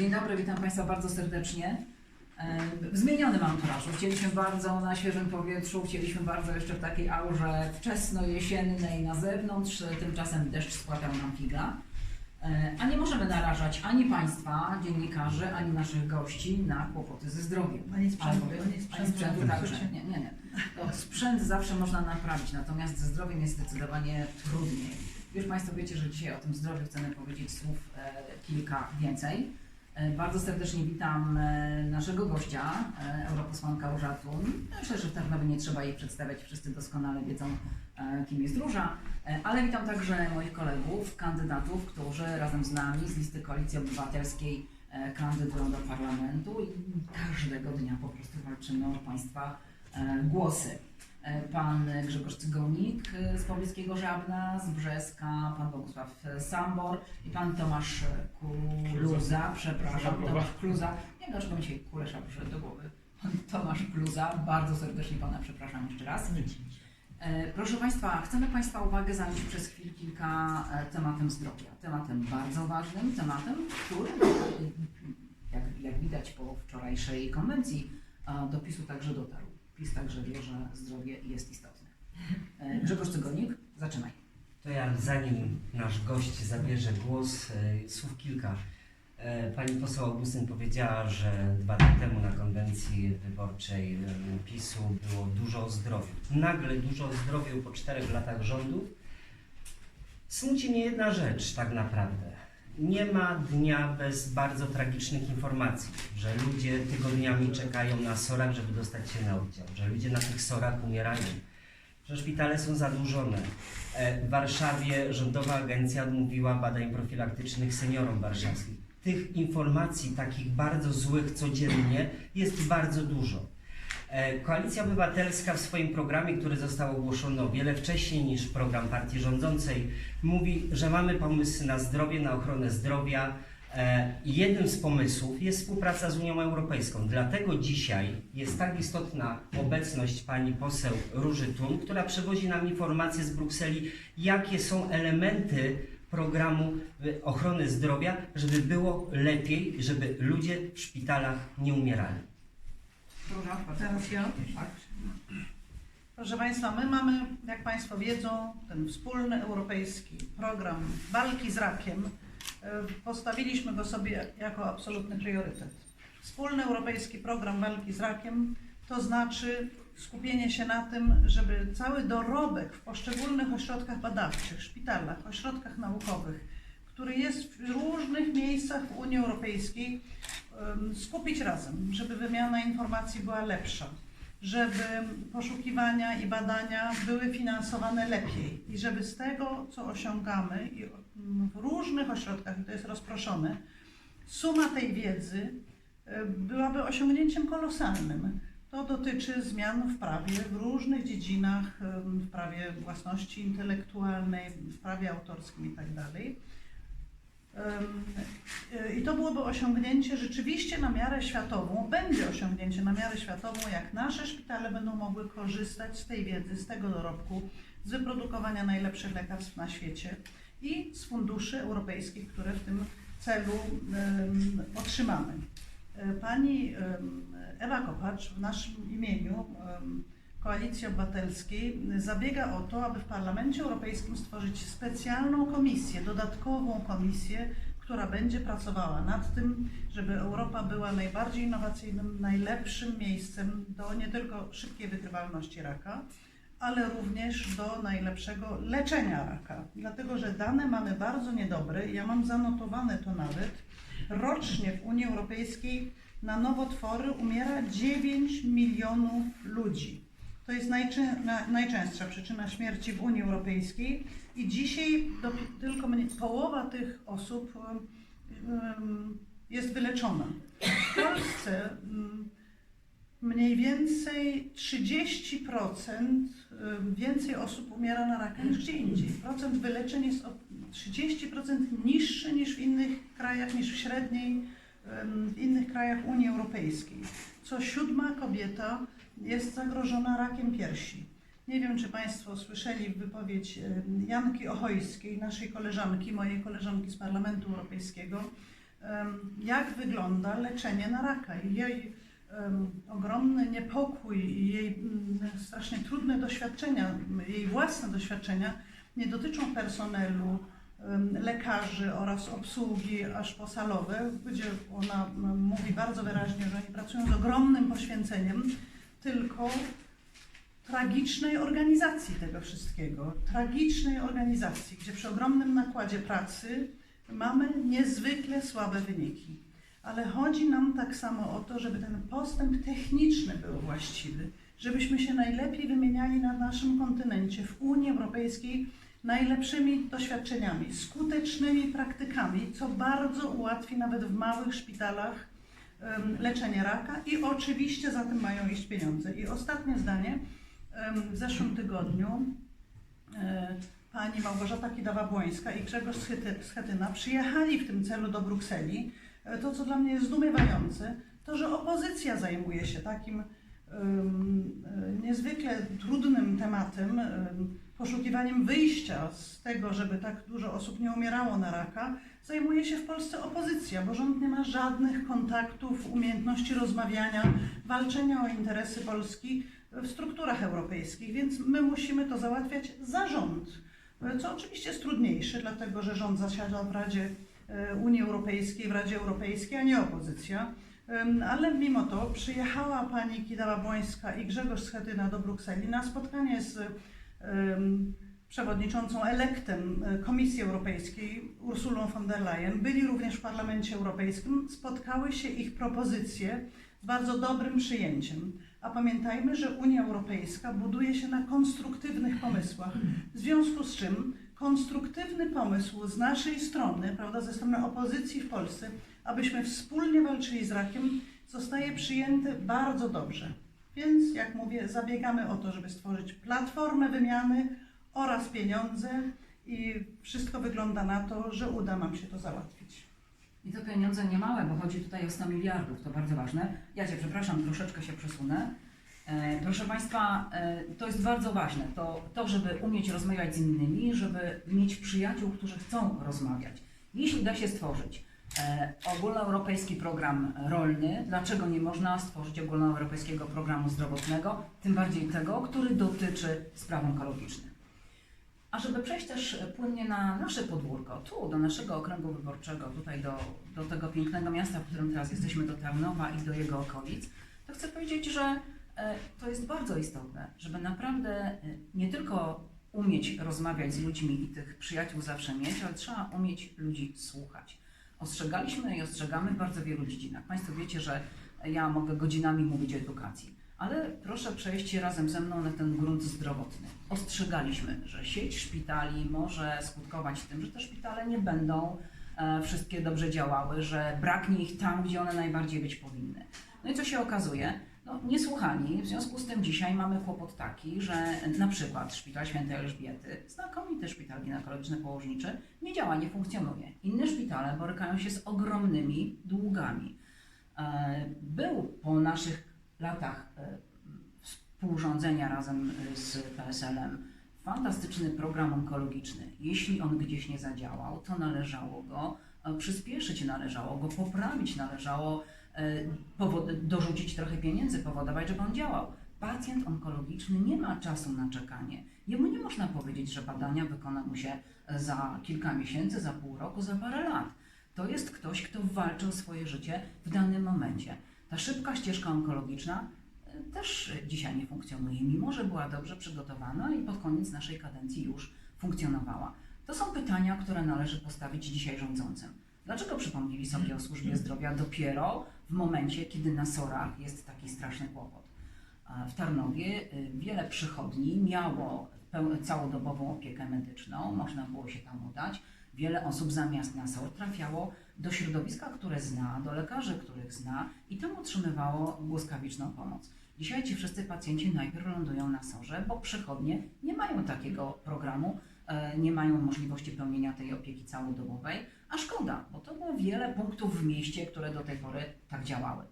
Dzień dobry, witam Państwa bardzo serdecznie. E, W zmienionym anturażu. Chcieliśmy bardzo na świeżym powietrzu, chcieliśmy bardzo jeszcze w takiej aurze wczesno-jesiennej na zewnątrz, tymczasem deszcz spłatał nam figla. E, A nie możemy narażać ani Państwa, dziennikarzy, ani naszych gości na kłopoty ze zdrowiem. Ani sprzętu, Albo- ani ani sprzętu. sprzętu także. Nie, nie, nie. To sprzęt zawsze można naprawić, natomiast ze zdrowiem jest zdecydowanie trudniej. Już Państwo wiecie, że dzisiaj o tym zdrowiu chcemy powiedzieć słów e, kilka więcej. E, Bardzo serdecznie witam e, naszego gościa, e, europosłanka Róża Thun. Myślę, że w Tarnowie nie trzeba jej przedstawiać, wszyscy doskonale wiedzą, kim jest Róża. Ale witam także moich kolegów, kandydatów, którzy razem z nami z listy Koalicji Obywatelskiej kandydują do parlamentu i każdego dnia po prostu walczymy o Państwa głosy. E, Pan Grzegorz Cygonik e, z Pobliskiego Żabna, z Brzeska, pan Bogusław Sambor i pan Tomasz Kluza, przepraszam. Tomasz Kluza. Nie wiem, dlaczego mi się kulesza przyszedł do głowy. Pan Tomasz Kluza, bardzo serdecznie pana przepraszam jeszcze raz. E, Proszę Państwa, chcemy Państwa uwagę zająć przez chwilę kilka tematem zdrowia. Tematem bardzo ważnym, tematem, który, jak, jak widać po wczorajszej konwencji, do PiSu także dotarł. PiS także wie, że zdrowie jest istotne. E, Grzegorz Cygonik, zaczynaj. To ja zanim nasz gość zabierze głos, e, słów kilka. E, Pani poseł Augustyn powiedziała, że dwa lata temu na konwencji wyborczej PiSu było dużo o zdrowiu. Nagle dużo o zdrowiu po czterech latach rządów. Smuci mnie jedna rzecz tak naprawdę. Nie ma dnia bez bardzo tragicznych informacji, że ludzie tygodniami czekają na sorach, żeby dostać się na oddział, że ludzie na tych sorach umierają, że szpitale są zadłużone. E, W Warszawie rządowa agencja odmówiła badań profilaktycznych seniorom warszawskim. Tych informacji takich bardzo złych codziennie jest bardzo dużo. E, Koalicja Obywatelska w swoim programie, który został ogłoszony o wiele wcześniej niż program partii rządzącej, mówi, że mamy pomysły na zdrowie, na ochronę zdrowia. E, Jednym z pomysłów jest współpraca z Unią Europejską. Dlatego dzisiaj jest tak istotna obecność pani poseł Róży Tun, która przywozi nam informacje z Brukseli, jakie są elementy programu y, ochrony zdrowia, żeby było lepiej, żeby ludzie w szpitalach nie umierali. Teraz ja. Proszę Państwa, my mamy, jak Państwo wiedzą, ten wspólny europejski program walki z rakiem. E, Postawiliśmy go sobie jako absolutny priorytet. Wspólny europejski program walki z rakiem to znaczy skupienie się na tym, żeby cały dorobek w poszczególnych ośrodkach badawczych, szpitalach, ośrodkach naukowych, który jest w różnych miejscach w Unii Europejskiej, skupić razem, żeby wymiana informacji była lepsza, żeby poszukiwania i badania były finansowane lepiej i żeby z tego, co osiągamy i mm, w różnych ośrodkach, i to jest rozproszone, suma tej wiedzy e, byłaby osiągnięciem kolosalnym. To dotyczy zmian w prawie w różnych dziedzinach, w prawie własności intelektualnej, w prawie autorskim itd. E, I to byłoby osiągnięcie rzeczywiście na miarę światową, będzie osiągnięcie na miarę światową, jak nasze szpitale będą mogły korzystać z tej wiedzy, z tego dorobku, z wyprodukowania najlepszych lekarstw na świecie i z funduszy europejskich, które w tym celu otrzymamy. E, Pani Ewa Kopacz w naszym imieniu Koalicji Obywatelskiej zabiega o to, aby w Parlamencie Europejskim stworzyć specjalną komisję, dodatkową komisję, która będzie pracowała nad tym, żeby Europa była najbardziej innowacyjnym, najlepszym miejscem do nie tylko szybkiej wykrywalności raka, ale również do najlepszego leczenia raka. Dlatego, że dane mamy bardzo niedobre. Ja mam zanotowane to nawet. Rocznie w Unii Europejskiej na nowotwory umiera 9 milionów ludzi. To jest najczę- na- najczęstsza przyczyna śmierci w Unii Europejskiej i dzisiaj do, tylko połowa tych osób jest wyleczona. W Polsce mniej więcej 30% em, więcej osób umiera na raka niż gdzie indziej. Procent wyleczeń jest o 30% niższy niż w innych krajach, niż w średniej w innych krajach Unii Europejskiej. Co siódma kobieta jest zagrożona rakiem piersi. Nie wiem, czy Państwo słyszeli wypowiedź Janki Ochojskiej, naszej koleżanki, mojej koleżanki z Parlamentu Europejskiego, jak wygląda leczenie na raka. Jej ogromny niepokój i jej mm, strasznie trudne doświadczenia, jej własne doświadczenia nie dotyczą personelu, lekarzy oraz obsługi aż po salowe, gdzie ona mówi bardzo wyraźnie, że oni pracują z ogromnym poświęceniem, tylko tragicznej organizacji tego wszystkiego, tragicznej organizacji, gdzie przy ogromnym nakładzie pracy mamy niezwykle słabe wyniki. Ale chodzi nam tak samo o to, żeby ten postęp techniczny był właściwy, żebyśmy się najlepiej wymieniali na naszym kontynencie, w Unii Europejskiej, najlepszymi doświadczeniami, skutecznymi praktykami, co bardzo ułatwi nawet w małych szpitalach leczenie raka i oczywiście za tym mają iść pieniądze. I ostatnie zdanie. W zeszłym tygodniu e, pani Małgorzata Kidawa-Błońska i Grzegorz Schety- Schetyna przyjechali w tym celu do Brukseli. E, To, co dla mnie jest zdumiewające, to, że opozycja zajmuje się takim e, niezwykle trudnym tematem, em, poszukiwaniem wyjścia z tego, żeby tak dużo osób nie umierało na raka, zajmuje się w Polsce opozycja, bo rząd nie ma żadnych kontaktów, umiejętności rozmawiania, walczenia o interesy Polski w strukturach europejskich, więc my musimy to załatwiać za rząd, co oczywiście jest trudniejsze, dlatego że rząd zasiada w Radzie e, Unii Europejskiej, w Radzie Europejskiej, a nie opozycja. Ale mimo to przyjechała pani Kidawa-Błońska i Grzegorz Schetyna do Brukseli na spotkanie z przewodniczącą elektem e, Komisji Europejskiej Ursulą von der Leyen. Byli również w Parlamencie Europejskim. Spotkały się ich propozycje z bardzo dobrym przyjęciem. A pamiętajmy, że Unia Europejska buduje się na konstruktywnych pomysłach. W związku z czym konstruktywny pomysł z naszej strony, prawda, ze strony opozycji w Polsce, abyśmy wspólnie walczyli z rakiem, zostaje przyjęty bardzo dobrze. Więc, jak mówię, zabiegamy o to, żeby stworzyć platformę wymiany oraz pieniądze i wszystko wygląda na to, że uda nam się to załatwić. I to pieniądze nie małe, bo chodzi tutaj o 100 miliardów, to bardzo ważne. Ja Cię przepraszam, troszeczkę się przesunę. E, proszę Państwa, e, to jest bardzo ważne, to, to, żeby umieć rozmawiać z innymi, żeby mieć przyjaciół, którzy chcą rozmawiać. Jeśli da się stworzyć ogólnoeuropejski program rolny, dlaczego nie można stworzyć ogólnoeuropejskiego programu zdrowotnego, tym bardziej tego, który dotyczy spraw onkologicznych. A żeby przejść też płynnie na nasze podwórko, tu do naszego okręgu wyborczego, tutaj do, do tego pięknego miasta, w którym teraz jesteśmy, do Tarnowa i do jego okolic, to chcę powiedzieć, że e, to jest bardzo istotne, żeby naprawdę e, nie tylko umieć rozmawiać z ludźmi i tych przyjaciół zawsze mieć, ale trzeba umieć ludzi słuchać. Ostrzegaliśmy i ostrzegamy w bardzo wielu dziedzinach. Państwo wiecie, że ja mogę godzinami mówić o edukacji. Ale proszę przejść razem ze mną na ten grunt zdrowotny. Ostrzegaliśmy, że sieć szpitali może skutkować tym, że te szpitale nie będą e, wszystkie dobrze działały, że braknie ich tam, gdzie one najbardziej być powinny. No i co się okazuje? No, niesłuchani. W związku z tym dzisiaj mamy kłopot taki, że na przykład Szpital Świętej Elżbiety, znakomity szpital ginekologiczny położniczy, nie działa, nie funkcjonuje. Inne szpitale borykają się z ogromnymi długami. E, Był po naszych latach e, współrządzenia razem e, z PSL-em fantastyczny program onkologiczny. Jeśli on gdzieś nie zadziałał, to należało go przyspieszyć, należało go poprawić, należało e, dorzucić trochę pieniędzy, powodować, żeby on działał. Pacjent onkologiczny nie ma czasu na czekanie. Jemu nie można powiedzieć, że badania wykona mu się e, za kilka miesięcy, za pół roku, za parę lat. To jest ktoś, kto walczy o swoje życie w danym momencie. Ta szybka ścieżka onkologiczna e, też dzisiaj nie funkcjonuje, mimo że była dobrze przygotowana i pod koniec naszej kadencji już funkcjonowała. To są pytania, które należy postawić dzisiaj rządzącym. Dlaczego przypomnieli sobie o służbie zdrowia dopiero w momencie, kiedy na SOR-ach jest taki straszny kłopot? W Tarnowie y, wiele przychodni miało całodobową opiekę medyczną, można było się tam udać. Wiele osób zamiast na SOR trafiało do środowiska, które zna, do lekarzy, których zna i tam otrzymywało błyskawiczną pomoc. Dzisiaj ci wszyscy pacjenci najpierw lądują na SOR-ze, bo przychodnie nie mają takiego programu, nie mają możliwości pełnienia tej opieki całodobowej, a szkoda, bo to było wiele punktów w mieście, które do tej pory tak działały.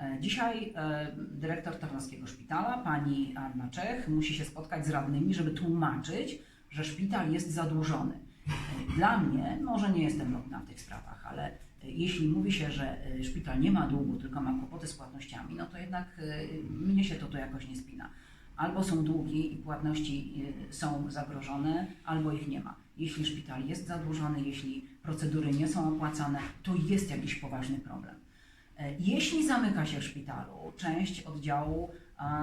E, Dzisiaj e, dyrektor Tarnowskiego Szpitala, pani Anna Czech, musi się spotkać z radnymi, żeby tłumaczyć, że szpital jest zadłużony. E, Dla mnie, może nie jestem nowna w tych sprawach, ale Jeśli mówi się, że e, szpital nie ma długu, tylko ma kłopoty z płatnościami, no to jednak e, mnie się to tu jakoś nie spina. Albo są długi i płatności e, są zagrożone, albo ich nie ma. Jeśli szpital jest zadłużony, jeśli procedury nie są opłacane, to jest jakiś poważny problem. E, Jeśli zamyka się w szpitalu część oddziału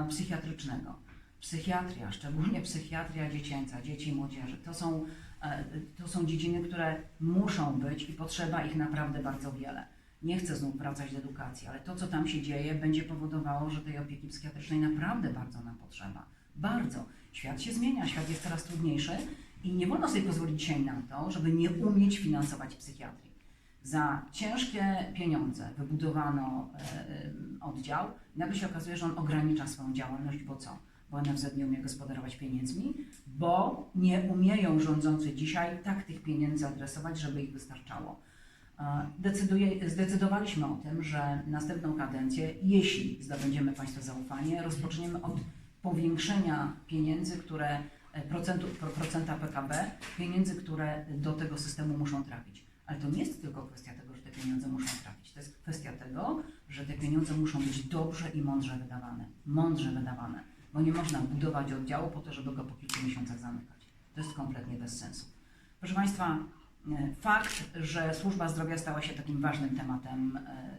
psychiatrycznego, psychiatria, szczególnie psychiatria dziecięca, dzieci i młodzieży, to są, e, to są dziedziny, które muszą być i potrzeba ich naprawdę bardzo wiele. Nie chcę znów wracać do edukacji, ale to, co tam się dzieje, będzie powodowało, że tej opieki psychiatrycznej naprawdę bardzo nam potrzeba. Bardzo. Świat się zmienia, świat jest coraz trudniejszy i nie wolno sobie pozwolić dzisiaj na to, żeby nie umieć finansować psychiatrii. Za ciężkie pieniądze wybudowano e, e, oddział, nagle się okazuje, że on ogranicza swoją działalność, bo co? Bo NFZ nie umie gospodarować pieniędzmi, bo nie umieją rządzący dzisiaj tak tych pieniędzy adresować, żeby ich wystarczało. Zdecydowaliśmy o tym, że następną kadencję, jeśli zdobędziemy Państwa zaufanie, rozpoczniemy od powiększenia pieniędzy, które e, procentu, pro- procenta PKB, pieniędzy, które do tego systemu muszą trafić. Ale to nie jest tylko kwestia tego, że te pieniądze muszą trafić. To jest kwestia tego, że te pieniądze muszą być dobrze i mądrze wydawane. Mądrze wydawane. Bo nie można budować oddziału po to, żeby go po kilku miesiącach zamykać. To jest kompletnie bez sensu. Proszę Państwa, fakt, że służba zdrowia stała się takim ważnym tematem, e,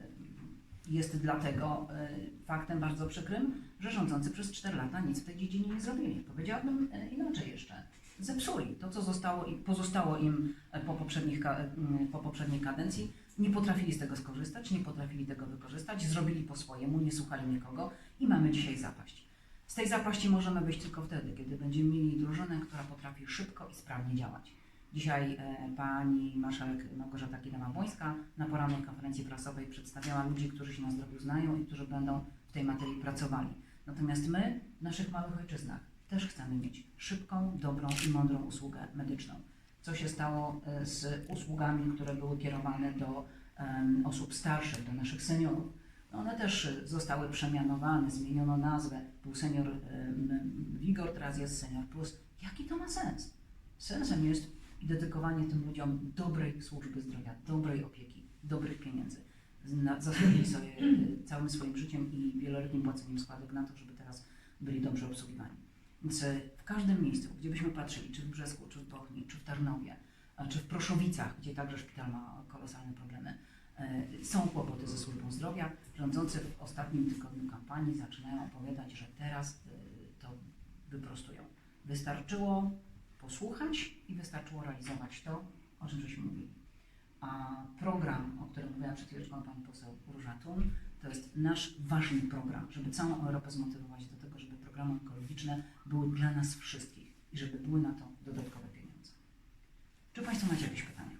jest dlatego e, faktem bardzo przykrym, że rządzący przez 4 lata nic w tej dziedzinie nie zrobili. Powiedziałabym e, inaczej jeszcze. Zepsuli to, co zostało i pozostało im po, poprzednich, po poprzedniej kadencji. Nie potrafili z tego skorzystać, nie potrafili tego wykorzystać, zrobili po swojemu, nie słuchali nikogo i mamy dzisiaj zapaść. Z tej zapaści możemy być tylko wtedy, kiedy będziemy mieli drużynę, która potrafi szybko i sprawnie działać. Dzisiaj e, pani marszałek Małgorzata Kidawa-Błońska na porannej konferencji prasowej przedstawiała ludzi, którzy się na zdrowiu znają i którzy będą w tej materii pracowali. Natomiast my w naszych małych ojczyznach też chcemy mieć szybką, dobrą i mądrą usługę medyczną. Co się stało e, z usługami, które były kierowane do osób starszych, do naszych seniorów? No one też zostały przemianowane, zmieniono nazwę. Był senior em, Wigor, teraz jest senior plus. Jaki to ma sens? Sensem jest dedykowanie tym ludziom dobrej służby zdrowia, dobrej opieki, dobrych pieniędzy. Zasługili sobie e, całym swoim życiem i wieloletnim płaceniem składek na to, żeby teraz byli dobrze obsługiwani. Więc e, w każdym miejscu, gdzie byśmy patrzyli, czy w Brzesku, czy w Bochni, czy w Tarnowie, czy w Proszowicach, gdzie także szpital ma kolosalne problemy, e, są kłopoty ze służbą zdrowia. Rządzący w ostatnim tygodniu kampanii zaczynają opowiadać, że teraz to wyprostują. Wystarczyło posłuchać i wystarczyło realizować to, o czym żeśmy mówili. A program, o którym mówiła przed chwileczką pani poseł Róża Thun, to jest nasz ważny program, żeby całą Europę zmotywować do tego, żeby programy onkologiczne były dla nas wszystkich i żeby były na to dodatkowe pieniądze. Czy Państwo macie jakieś pytania?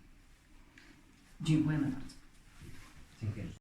Dziękujemy bardzo.